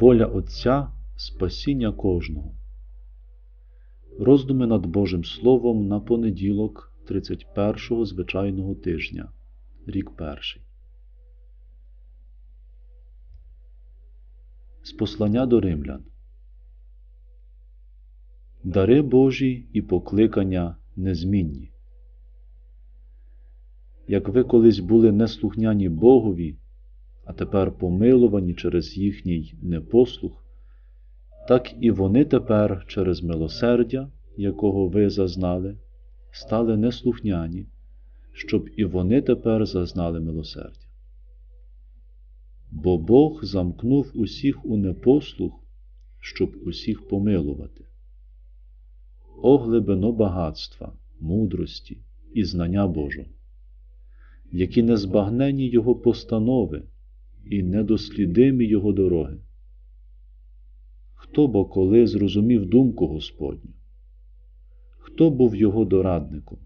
Воля Отця спасіння кожного. Роздуми над Божим Словом на понеділок 31-го звичайного тижня, рік перший. З послання до римлян. Дари Божі і покликання незмінні. Як ви колись були неслухняні Богові, а тепер помилувані через їхній непослух, так і вони тепер через милосердя, якого ви зазнали, стали неслухняні, щоб і вони тепер зазнали милосердя. Бо Бог замкнув усіх у непослух, щоб усіх помилувати. О глибино багатства, мудрості і знання Божого, які незбагнені Його постанови і недослідимі Його дороги. Хто бо коли зрозумів думку Господню? Хто був його дорадником?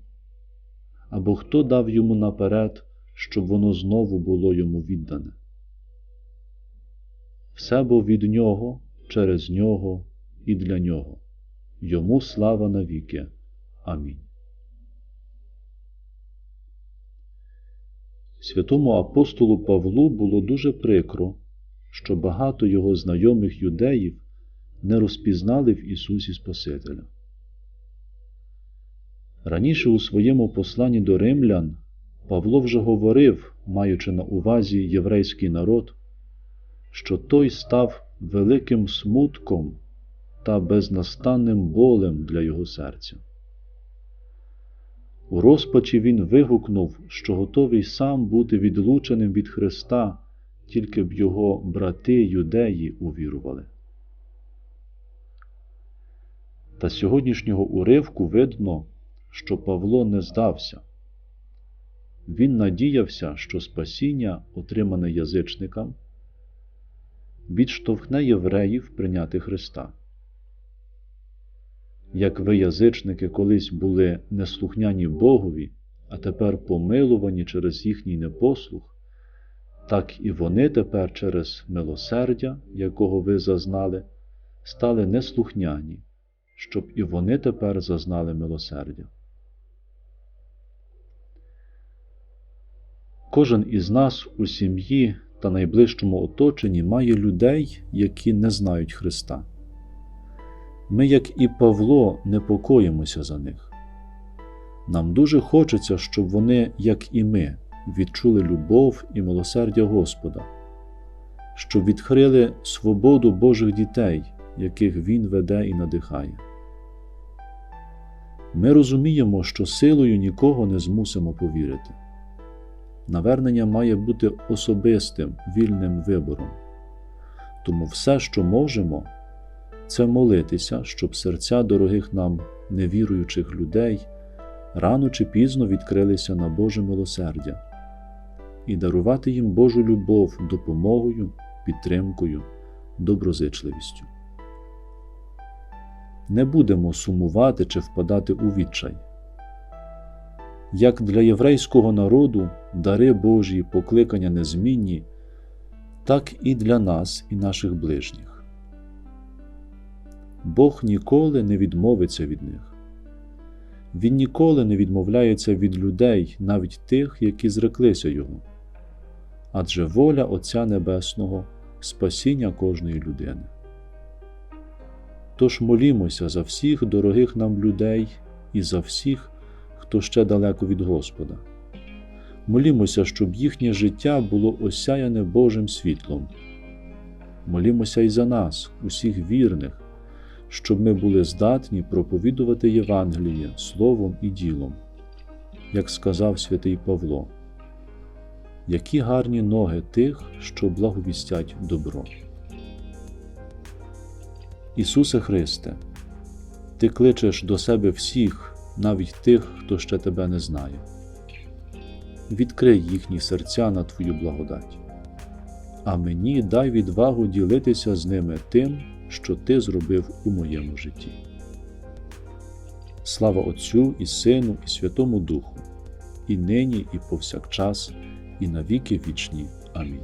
Або хто дав йому наперед, щоб воно знову було йому віддане? Все бо від нього, через нього і для нього. Йому слава навіки. Амінь. Святому апостолу Павлу було дуже прикро, що багато його знайомих юдеїв не розпізнали в Ісусі Спасителя. Раніше у своєму посланні до римлян Павло вже говорив, маючи на увазі єврейський народ, що той став великим смутком та безнастанним болем для його серця. У розпачі він вигукнув, що готовий сам бути відлученим від Христа, тільки б його брати юдеї увірували. Та з сьогоднішнього уривку видно, що Павло не здався. Він надіявся, що спасіння, отримане язичникам, відштовхне євреїв прийняти Христа. Як ви, язичники, колись були неслухняні Богові, а тепер помилувані через їхній непослух, так і вони тепер через милосердя, якого ви зазнали, стали неслухняні, щоб і вони тепер зазнали милосердя. Кожен із нас у сім'ї та найближчому оточенні має людей, які не знають Христа. Ми, як і Павло, непокоїмося за них. Нам дуже хочеться, щоб вони, як і ми, відчули любов і милосердя Господа, щоб відкрили свободу Божих дітей, яких Він веде і надихає. Ми розуміємо, що силою нікого не змусимо повірити. Навернення має бути особистим, вільним вибором. Тому все, що можемо, це молитися, щоб серця дорогих нам невіруючих людей рано чи пізно відкрилися на Боже милосердя і дарувати їм Божу любов допомогою, підтримкою, доброзичливістю. Не будемо сумувати чи впадати у відчай. Як для єврейського народу дари Божі покликання незмінні, так і для нас і наших ближніх. Бог ніколи не відмовиться від них. Він ніколи не відмовляється від людей, навіть тих, які зреклися Його. Адже воля Отця Небесного спасіння кожної людини. Тож молімося за всіх дорогих нам людей і за всіх, хто ще далеко від Господа. Молімося, щоб їхнє життя було осяяне Божим світлом. Молімося й за нас, усіх вірних, щоб ми були здатні проповідувати Євангеліє словом і ділом, як сказав святий Павло. Які гарні ноги тих, що благовістять добро. Ісусе Христе, Ти кличеш до себе всіх, навіть тих, хто ще тебе не знає. Відкрий їхні серця на Твою благодать, а мені дай відвагу ділитися з ними тим, що Ти зробив у моєму житті. Слава Отцю і Сину, і Святому Духу, і нині, і повсякчас, і навіки вічні. Амінь.